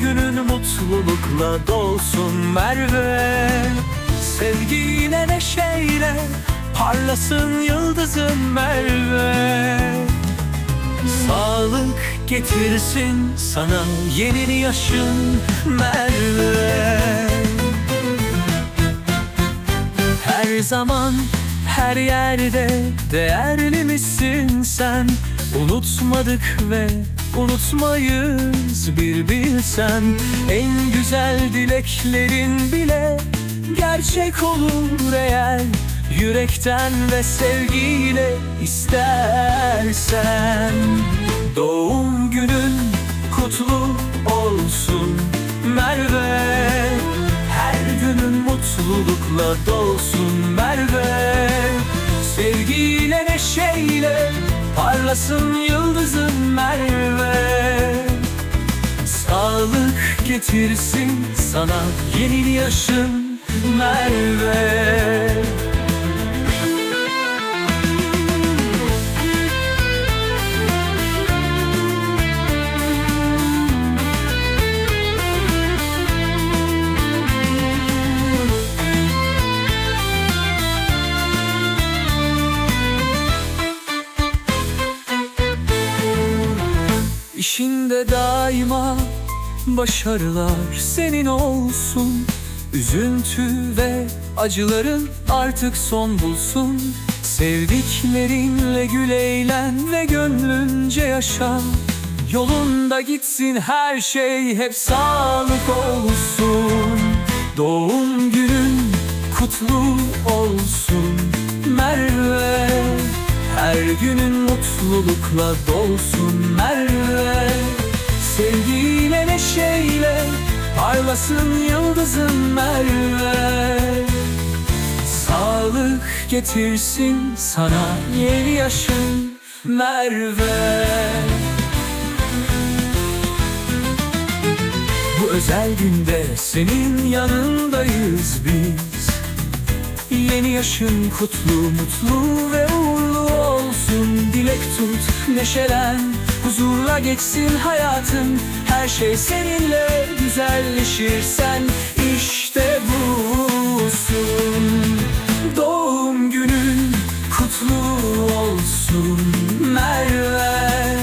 günün mutlulukla dolsun Merve. Sevgiyle neşeyle parlasın yıldızın Merve. Sağlık getirsin sana yeni yaşın Merve. Her zaman her yerde değerli misin sen? Unutmadık ve unutmayız bir bilsen. En güzel dileklerin bile gerçek olur eğer Yürekten ve sevgiyle istersen. Doğum günün kutlu olsun Merve. Her günün mutlulukla dolsun Merve. Sevgiyle neşeyle parlasın yıldızın Merve. Sağlık getirsin sana yeni yaşın Merve İşinde daima başarılar senin olsun. Üzüntü ve acıların artık son bulsun. Sevdiklerinle gül eğlen ve gönlünce yaşa. Yolunda gitsin her şey hep sağlık olsun. Doğum günün kutlu olsun. Merve her günün mutlulukla dolsun parlasın yıldızın Merve. Sağlık getirsin sana yeni yaşın Merve. Bu özel günde senin yanındayız biz. Yeni yaşın kutlu, mutlu ve uğurlu olsun. Dilek tut, neşelen, huzurla geçsin hayatın Her şey seninle güzelleşir. Sen işte busun. Doğum günün kutlu olsun. Merve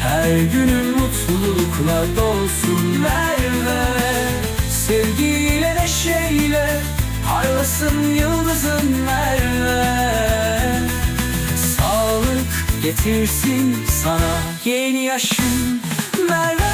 Her günün mutlulukla dolsun. Merve Sevgiyle neşeyle parlasın yıldızın getirsin sana yeni yaşın. Merve